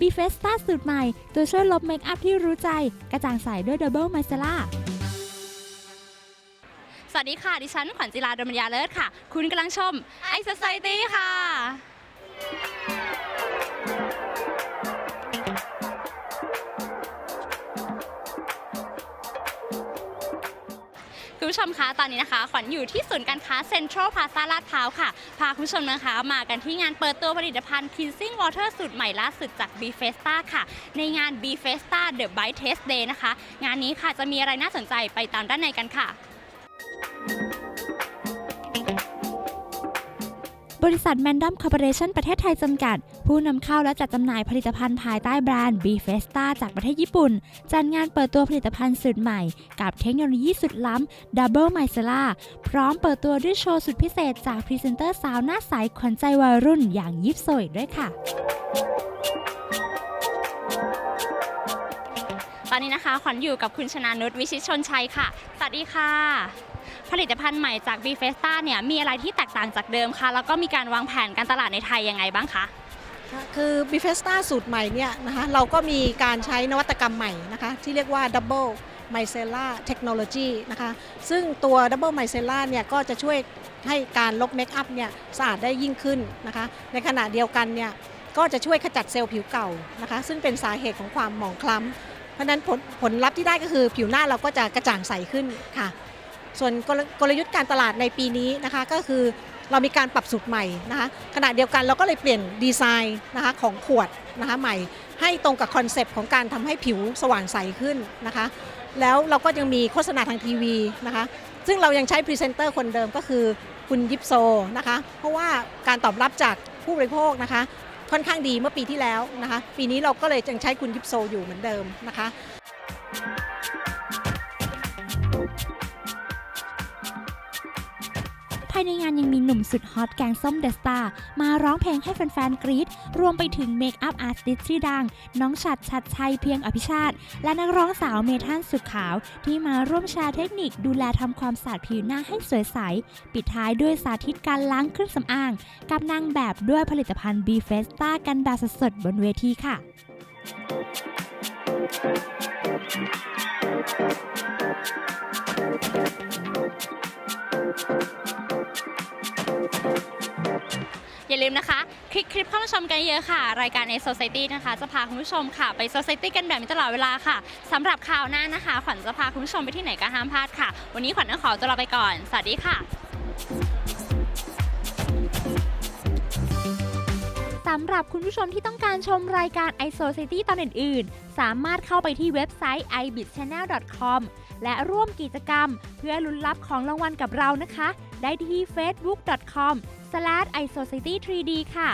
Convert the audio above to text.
b ีเฟสตาสูตรใหม่ ตัวช่วยลบเมคอัพที่รู้ใจ กระจ่างใสด้วยดับเบิลมาซาร่าสวัสดีค่ะ ดิฉันขวัญจิราดมัญญาเลิศค่ะ คุณกำลังชมไอซ์ไซตี้ค่ะ ผู้ชมคะตอนนี้นะคะ ขวัญอยู่ที่ศูนย์การค้าเซ็นทรัลพาซาลาดพร้าวค่ะ พาคุณผู้ชมนะคะ มากันที่งานเปิดตัวผลิตภัณฑ์ Cleansing Water สูตรใหม่ล่าสุดจาก b f e s t a ค่ะ ในงาน b f e s t a The Bite Test Day นะคะ งานนี้ค่ะจะมีอะไรน่าสนใจไปตามด้านในกันค่ะ บริษัทแมนดัมคอร์ปอเรชั่นประเทศไทยจำกัด ผู้นำเข้าและจัดจำหน่ายผลิตภัณฑ์ภายใต้แบรนด์ b f e s t a จากประเทศญี่ปุ่น จัดงานเปิดตัวผลิตภัณฑ์สูตรใหม่ กับเทคโนโลยีสุดล้ำ Double m i c e l l a พร้อมเปิดตัวด้วยโชว์สุดพิเศษจากพรีเซนเตอร์สาวหน้าใสขวัญใจวัยรุ่นอย่างยิปโซอีกด้วยค่ะตอนนี้นะคะขวัญอยู่กับคุณชนานุชวิชิตชนชัยค่ะ สวัสดีค่ะ ผลิตภัณฑ์ใหม่จาก b f e s t a เนี่ยมีอะไรที่แตกต่างจากเดิมคะแล้วก็มีการวางแผนการตลาดในไทยยังไงบ้างคะคือบิเฟสตาสูตรใหม่เนี่ยนะคะเราก็มีการใช้นวัตกรรมใหม่นะคะที่เรียกว่า Double m i c e l l a Technology นะคะซึ่งตัว Double m i c e l l a เนี่ยก็จะช่วยให้การลบเมคอัพเนี่ยสะอาดได้ยิ่งขึ้นนะคะในขณะเดียวกันเนี่ยก็จะช่วยขจัดเซลล์ผิวเก่านะคะซึ่งเป็นสาเหตุของความหมองคล้ำ ราะฉะนั้นผลผลลัพธ์ที่ได้ก็คือผิวหน้าเราก็จะกระจ่างใสขึ้นค่ะ ส่วนกลกลยุทธ์การตลาดในปีนี้นะคะก็คือเรามีการปรับสูตรใหม่นะคะขณะเดียวกันเราก็เลยเปลี่ยนดีไซน์นะคะของขวดนะคะใหม่ ให้ตรงกับคอนเซปต์ของการทำให้ผิวสว่างใสขึ้นนะคะ แล้วเราก็ยังมีโฆษณาทางทีวีนะคะ ซึ่งเรายังใช้พรีเซนเตอร์คนเดิมก็คือคุณยิปโซนะคะ เพราะว่าการตอบรับจากผู้บริโภคนะคะ ค่อนข้างดีเมื่อปีที่แล้วนะคะ ปีนี้เราก็เลยยังใช้คุณยิปโซอยู่เหมือนเดิมนะคะายในงานยังมีหนุ่มสุดฮอตแกงส้มเดอะสตาร์มาร้องเพลงให้แฟนๆกรี๊ดรวมไปถึงเมคอัพอาร์ติสต์ชื่อดัง น้องฉัดชัดชัยเพียงอภิชาติ และนักร้องสาวเมทันสุดขาว ที่มาร่วมแชร์เทคนิคดูแลทำความสะอาดผิวหน้าให้สวยใส ปิดท้ายด้วยสาธิตการล้างเครื่องสำอาง กับนางแบบด้วยผลิตภัณฑ์ b f e s t a กันแบบสดๆบนเวทีค่ะ อย่าลืมนะคะ คลิกคลิปเข้ามาชมกันเยอะค่ะ รายการ A Society นะคะ จะพาคุณผู้ชมค่ะ ไป Society กันแบบนี้ตลอดเวลาค่ะสำหรับข่าวหน้านะคะ ขวัญจะพาคุณผู้ชมไปที่ไหนก็ห้ามพลาดค่ะ วันนี้ขวัญต้องขอตัวลาไปก่อน สวัสดีค่ะสำหรับคุณผู้ชมที่ต้องการชมรายการ i s o c i t y ตอนอื่น ๆ สามารถเข้าไปที่เว็บไซต์ ibitchannel.com และร่วมกิจกรรม เพื่อลุ้นรับของรางวัลกับเรานะคะ ได้ที่ facebook.com/isocity3d ค่ะ